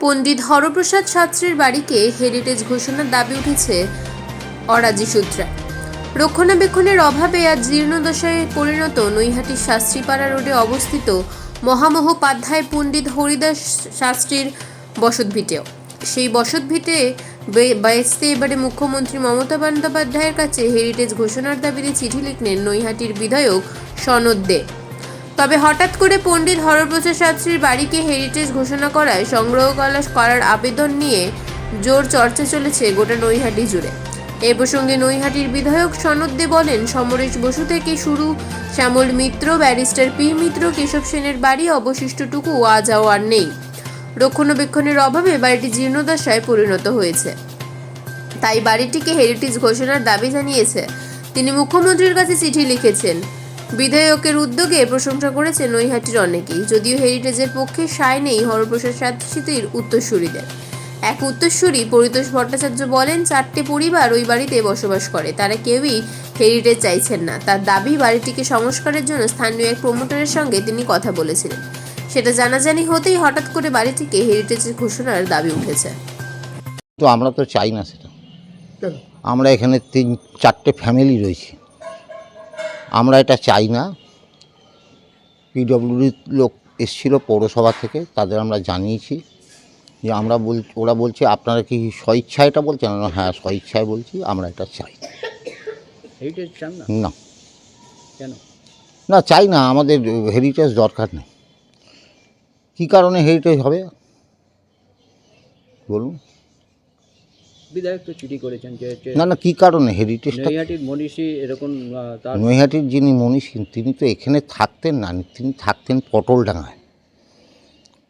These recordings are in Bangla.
পণ্ডিত হরপ্রসাদ শাস্ত্রীর বাড়িকে হেরিটেজ ঘোষণার দাবি উঠেছে অরাজি সূত্রে। রক্ষণাবেক্ষণের অভাবে আজ জীর্ণদশায় পরিণত নৈহাটির শাস্ত্রীপাড়া রোডে অবস্থিত মহামহোপাধ্যায় পণ্ডিত হরিদাস শাস্ত্রীর বসতভিটেও সেই বসতভিটে বে- বেচতে এবারে মুখ্যমন্ত্রী মমতা বন্দ্যোপাধ্যায়ের কাছে হেরিটেজ ঘোষণার দাবিতে চিঠি লিখলেন নৈহাটির বিধায়ক সনদ দে। তবে হঠাৎ করে পণ্ডিত হরপ্রসাদ শাস্ত্রীর বাড়িকে হেরিটেজ ঘোষণা করায় সংগ্রহ কলা করার আবেদন নিয়ে জোর চর্চা চলেছে গোটা নৈহাটি জুড়ে। এ প্রসঙ্গে নৈহাটির বিধায়ক সনদ দে বলেন, সমরেশ বসু থেকে শুরু শ্যামল মিত্র, ব্যারিস্টার পি মিত্র, কেশব সেনের বাড়ি অবশিষ্টটুকু আজ আর নেই। রক্ষণাবেক্ষণের অভাবে বাড়িটি জীর্ণদশায় পরিণত হয়েছে। তাই বাড়িটিকে হেরিটেজ ঘোষণার দাবি জানিয়েছে। তিনি মুখ্যমন্ত্রীর কাছে চিঠি লিখেছেন বিধায়কের উদ্যোগে প্রশংসা করেছে নৈহাটির অনেকেই। যদিও হেরিটেজের পক্ষে সায় নেই হরপ্রসাদ শাস্ত্রীর উত্তরসূরিদের এক উত্তরসূরি পরিতোষ ভট্টাচার্য বলেন চারটে পরিবার ওই বাড়িতে বসবাস করে তারা কেউই হেরিটেজ চাইছেন না। তার দাবি বাড়িটিকে সংস্কারের জন্য স্থানীয় এক প্রমোটারের সঙ্গে তিনি কথা বলেছিলেন। সেটা জানাজানি হতেই হঠাৎ করে বাড়িটিকে হেরিটেজের ঘোষণার দাবি উঠেছে। তো আমরা তো চাই না সেটা। আমরা এখানে তিন চারটে ফ্যামিলি রয়েছি। আমরা এটা চাই না। পিডব্লিউডির লোক এসেছিল পৌরসভা থেকে তাদের আমরা জানিয়েছি। যে আমরা বল ওরা বলছে আপনারা কি স্বইচ্ছায় এটা বলছেন? আমরা, হ্যাঁ স্বইচ্ছায় বলছি আমরা এটা চাই। না? না। কেন? না চাই না আমাদের হেরিটেজ দরকার নেই। কী কারণে হেরিটেজ হবে? বলুন। বিধায়ক তো চিঠি করেছেন যে হচ্ছে না না কী কারণে? হেরিটেজটা নৈহাটির মনীষী এরকম আহ, তার নৈহাটির যিনি মনীষী তিনি তো এখানে থাকতেন না তিনি থাকতেন পটলডাঙ্গায়।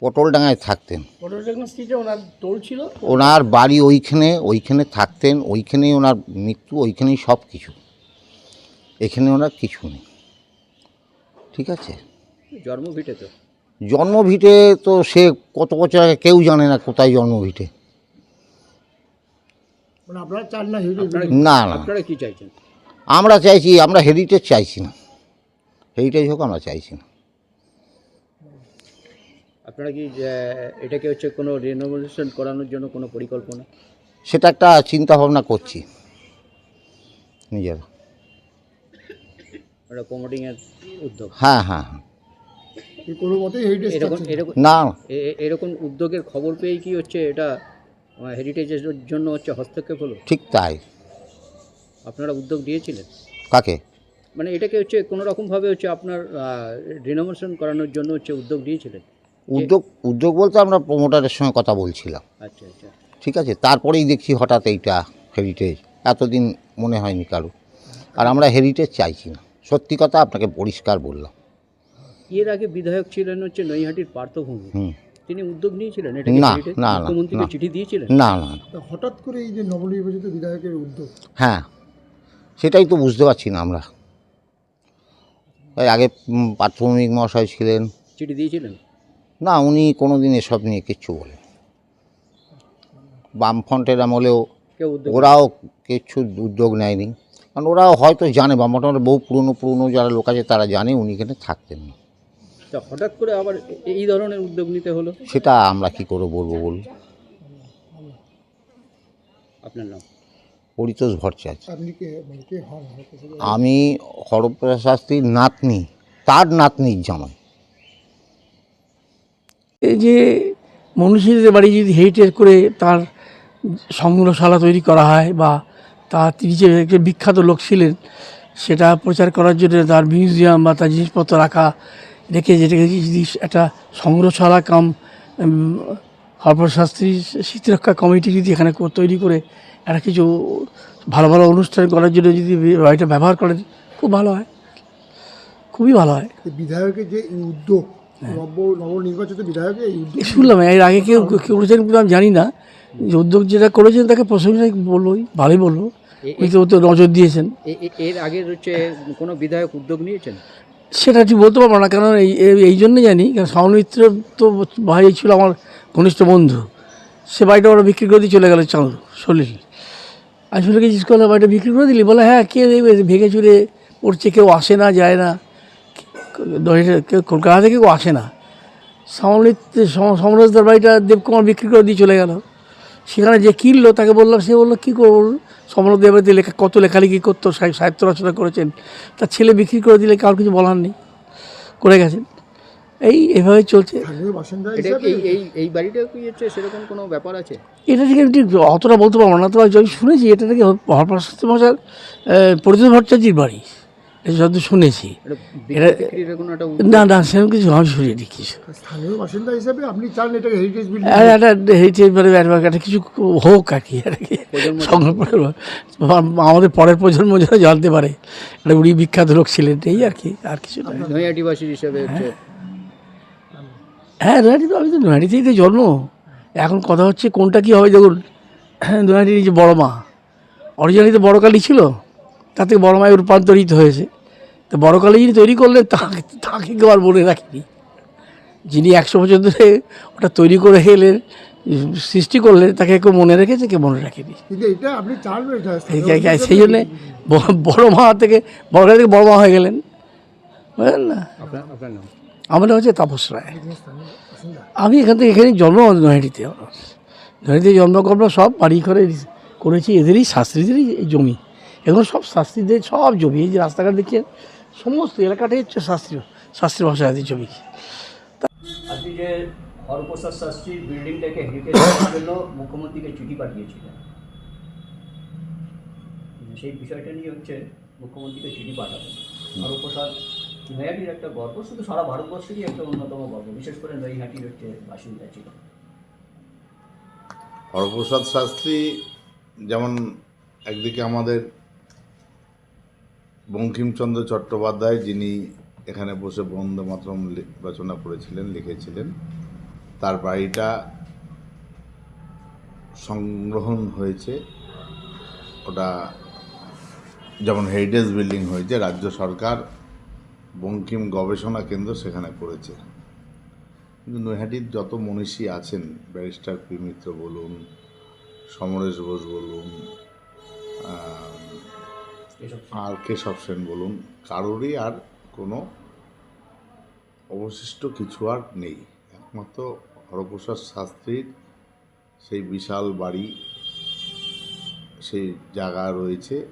পটলডাঙ্গায় থাকতেন। পটলডাঙ্গা স্ট্রিটে ওনার টোল ছিল? ওনার বাড়ি ওইখানে ওইখানে থাকতেন ওইখানেই ওনার মৃত্যু ওইখানেই সব কিছু। এখানে ওনার কিছু নেই। ঠিক আছে? জন্মভিটে তো। জন্মভিটে তো সে কত বছর আগে কেউ জানে না কোথায় জন্মভিটে। না হেরিটেজ না না আপনারা কি চাইছেন? আমরা চাইছি আমরা হেরিটেজ চাইছি না। হেরিটেজ হোক আমরা চাইছি না। আপনারা কি এটাকে হচ্ছে কোনো রিনোভেশন করানোর জন্য কোনো পরিকল্পনা? সেটা একটা চিন্তা ভাবনা করছি নিজেরা। একটা প্রমোটিং এর উদ্যোগ? হ্যাঁ হ্যাঁ হ্যাঁ। কোনো মতেই হেরিটেজ এরকম এরকম না এরকম উদ্যোগের খবর পেয়ে কি হচ্ছে এটা হেরিটেজের জন্য হচ্ছে হস্তক্ষেপ হলো? ঠিক তাই। আপনারা উদ্যোগ দিয়েছিলেন? কাকে? মানে এটাকে হচ্ছে কোনো রকমভাবে হচ্ছে আপনার রিনোভেশন করানোর জন্য হচ্ছে উদ্যোগ দিয়েছিলেন? উদ্যোগ উদ্যোগ বলতে আমরা প্রমোটারের সঙ্গে কথা বলছিলাম। আচ্ছা আচ্ছা। ঠিক আছে তারপরেই দেখছি হঠাৎ এইটা হেরিটেজ এতদিন মনে হয়নি কারও। আর আমরা হেরিটেজ চাইছি না। সত্যি কথা আপনাকে পরিষ্কার বললাম। এর আগে বিধায়ক ছিলেন হচ্ছে নৈহাটির পার্থভূমি। হুম। তিনি উদ্যোগ নিয়েছিলেন? এটা না, না, মুখ্যমন্ত্রীকে চিঠি দিয়েছিলেন? না না। হঠাৎ করে এই যে নবনির্বাচিত বিধায়কের উদ্যোগ। হ্যাঁ সেটাই তো বুঝতে পারছি না আমরা। আগে প্রাথমিক মহাশয় ছিলেন। চিঠি দিয়েছিলেন? না উনি কোনো দিন এসব নিয়ে কিচ্ছু বলেন বামফ্রন্টের আমলেও ওরাও কিছু উদ্যোগ নেয়নি। কারণ ওরাও হয়তো জানে বামফ্রন্টের বহু পুরনো পুরনো যারা লোক আছে তারা জানে উনি এখানে থাকতেন না। তা হঠাৎ করে আবার এই ধরনের উদ্যোগ নিতে হলো? সেটা আমরা কি করে বলব বলুন? আপনার নাম? পরিতোষ ভট্টাচার্য। আপনি কে মানে কে হন? আমি হরপ্রসাদ শাস্ত্রীর নাতনি তার নাতনির জামাই। এই যে মনীষীদের বাড়ি যদি হেরিটেজ করে তার সংগ্রহশালা তৈরি করা হয় বা তার তিনি যে একটা বিখ্যাত লোক ছিলেন সেটা প্রচার করার জন্য তার মিউজিয়াম বা তার জিনিসপত্র রাখা রেখে যেটাকে যদি একটা সংগ্রহশালা কাম উম, হরপ্রশাস্ত্রী স্মৃতিরক্ষা কমিটি যদি এখানে কো- তৈরি করে একটা কিছু ভালো ভালো অনুষ্ঠান করার জন্য যদি বাড়িটা ব্যবহার করেন খুব ভালো হয়। খুবই ভালো হয়। বিধায়কের যে উদ্যোগ নবনির্বাচিত বিধায়কের শুনলাম এর আগে কেউ কেউ করেছেন কিন্তু আমি জানি না। যে উদ্যোগ যেটা করেছেন তাকে প্রশংসাই বলবোই ভালোই বলব। এ- তো ও তো নজর দিয়েছেন। এর আগে হচ্ছে কোনো বিধায়ক উদ্যোগ নিয়েছেন? সেটা ঠিক বলতে পারব না কারণ এই এই- জন্যই জানি, কারণ সৌমিত্র তো ভাই ছিল আমার ঘনিষ্ঠ বন্ধু। সে বাড়িটা ওরা বিক্রি করে দিয়ে চলে গেল চাঁদ সলিল আমি শুনে জিজ্ঞেস করলাম বাড়িটা বিক্রি করে দিলি? বলে হ্যাঁ কে দেবে? ভেঙে চুরে পড়ছে, কেউ আসে না, যায় না। কলকাতা থেকে কেউ আসে না। সমলিত সমরাজদার বাড়িটা দেবকুমার বিক্রি করে দিয়ে চলে গেল। সেখানে যে কিনলো তাকে বললাম সে বলল কী করব? বাড়িতে লেখা কত লেখালেখি করতো সাহি- সাহিত্য রচনা করেছেন তার ছেলে বিক্রি করে দিলে কারোর কিছু বলার নেই। করে গেছেন। এই এভাবে চলছে। এটা হিসাবে এই এই এই বাড়িটা সেরকম কোনো ব্যাপার আছে? এটা থেকে ঠিক অতটা বলতে পারব না তবে আমি শুনেছি এটা থেকে হরপ্রসাদ মশার পরিচিত ভট্টাচার্যির বাড়ি। যত শুনেছি। এটা এটা- বিক্রির কোনো একটা না না সেরকম কিছু আমি শুনিনি কিছু। স্থানীয় বাসিন্দা হিসাবে আপনি চান এটাকে হেরিটেজ বিল্ডিং আর একটা হেরিটেজ মানে একটা কিছু হোক আর কি আর কি। আমাদের পরের প্রজন্ম যেন জানতে পারে। একটা উনি বিখ্যাত লোক ছিলেন এই আর কি আর কিছু না। নৈহাটিবাসীর হ্যাঁ। নয়াটি তো আমি তো নয়াটিতেই তো জন্ম। এখন কথা হচ্ছে কোনটা কী হবে দেখুন। নয়াটির যে বড় মা অরিজিনালি তো বড় কালী ছিল। থেকে বড় মায় রূপান্তরিত হয়েছে। তো বড় কালী যিনি তৈরি করলেন তাকে তাকে কেউ আর মনে রাখেনি। যিনি একশো বছর ধরে ওটা তৈরি করে গেলেন সৃষ্টি করলেন তাকে কেউ মনে রেখেছে কেউ মনে রাখেনি। সেই জন্যে বড় মা থেকে বড় কালী থেকে বড় মা হয়ে গেলেন। বুঝলেন না? আপনার আপনার আমার নাম হচ্ছে তাপস রায়। আমি এখান থেকে এখানে জন্ম নয়াটিতে নয়াটিতে জন্মকর্ম সব বাড়ি করে করেছি এদেরই শাস্ত্রীদেরই এই জমি। এগুলো সব শাস্তি দিয়ে সব জমি এই যে রাস্তাঘাট দেখছেন সমস্ত এলাকাটাই হচ্ছে শাস্ত্রী শাস্ত্রী ভাষাদের জমি। আপনি যে হরপ্রসাদ শাস্ত্রীর বিল্ডিংটাকে হেরিটেজ করার জন্য মুখ্যমন্ত্রীকে চিঠি পাঠিয়েছিলেন সেই বিষয়টা নিয়ে হচ্ছে মুখ্যমন্ত্রীকে চিঠি পাঠাবেন হরপ্রসাদ নৈহাটির একটা গর্ব শুধু সারা ভারতবর্ষেরই একটা অন্যতম গর্ব বিশেষ করে নৈহাটির হচ্ছে বাসিন্দা ছিল। হরপ্রসাদ শাস্ত্রী যেমন একদিকে আমাদের বঙ্কিমচন্দ্র চট্টোপাধ্যায় যিনি এখানে বসে বন্দে মাতরম রচনা করেছিলেন, লিখেছিলেন, তার বাড়িটা সংগ্রহণ হয়েছে। ওটা যেমন হেরিটেজ বিল্ডিং হয়েছে, রাজ্য সরকার, বঙ্কিম গবেষণা কেন্দ্র সেখানে করেছে। কিন্তু নৈহাটির যত মনীষী আছেন, ব্যারিস্টার পি মিত্র বলুন, সমরেশ বোস বলুন আর কেশব সেন বলুন? কারোরই আর কোনো অবশিষ্ট কিছু আর নেই। একমাত্র হরপ্রসাদ শাস্ত্রীর সেই বিশাল বাড়ি, সেই জায়গা রয়েছে।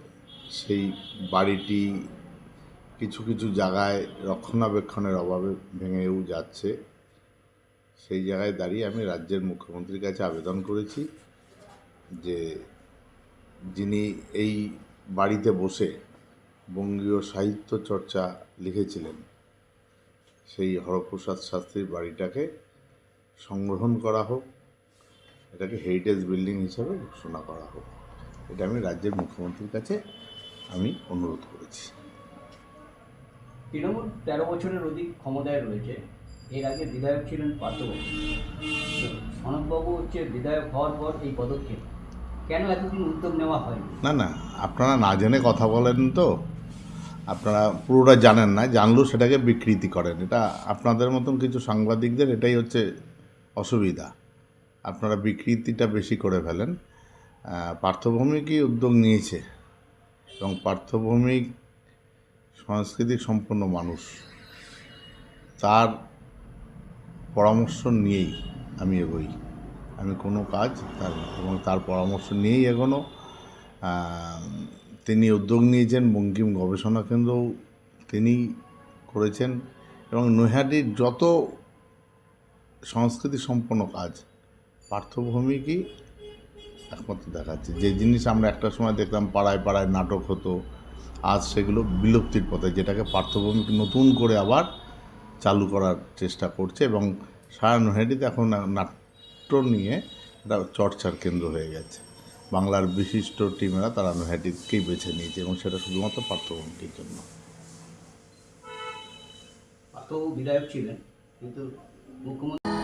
সেই বাড়িটি কিছু কিছু জায়গায় রক্ষণাবেক্ষণের অভাবে ভেঙেও যাচ্ছে। সেই জায়গায় দাঁড়িয়ে আমি রাজ্যের মুখ্যমন্ত্রীর কাছে আবেদন করেছি যে যিনি এই বাড়িতে বসে বঙ্গীয় সাহিত্য চর্চা লিখেছিলেন। সেই হরপ্রসাদ শাস্ত্রীর বাড়িটাকে সংগ্রহণ করা হোক, এটাকে হেরিটেজ বিল্ডিং হিসাবে ঘোষণা করা হোক। এটা আমি রাজ্যের মুখ্যমন্ত্রীর কাছে আমি অনুরোধ করেছি। তৃণমূল তেরো বছরের অধিক ক্ষমতায় রয়েছে। এর আগে বিধায়ক ছিলেন পার্থবাবু সনদবাবু হচ্ছে বিধায়ক হওয়ার পর এই পদক্ষেপ। কেন এতদিন উদ্যোগ নেওয়া হয়নি? না না, আপনারা না জেনে কথা বলেন তো। আপনারা পুরোটা জানেন না, জানলেও সেটাকে বিকৃতি করেন। এটা আপনাদের মতন কিছু সাংবাদিকদের এটাই হচ্ছে অসুবিধা। আপনারা বিকৃতিটা বেশি করে ফেলেন। পার্থভৌমিকই উদ্যোগ নিয়েছে? এবং পার্থভৌমিক সাংস্কৃতিক সম্পন্ন মানুষ, তার পরামর্শ নিয়েই আমি এগোই। আমি কোনো কাজ তার এবং তার পরামর্শ নিয়েই আহ, তিনি উদ্যোগ নিয়েছেন বঙ্কিম গবেষণা কেন্দ্রও তিনি করেছেন এবং নৈহাটির যত সংস্কৃতি সম্পন্ন কাজ পার্থভূমিকই একমাত্র দেখাচ্ছে। যে জিনিস আমরা একটা সময় দেখতাম পাড়ায় পাড়ায় নাটক হতো আজ সেগুলো বিলুপ্তির পথে যেটাকে পার্থভূমিক নতুন করে আবার চালু করার চেষ্টা করছে এবং সারা নৈহাটিতে এখন নাট্য নিয়ে এটা চর্চার কেন্দ্র হয়ে গেছে। বাংলার বিশিষ্ট টিমেরা তারা নৈহাটিকেই বেছে নিয়েছে এবং সেটা শুধুমাত্র পার্থভূমিকের জন্য। বিধায়ক ছিলেন, কিন্তু মুখ্যমন্ত্রী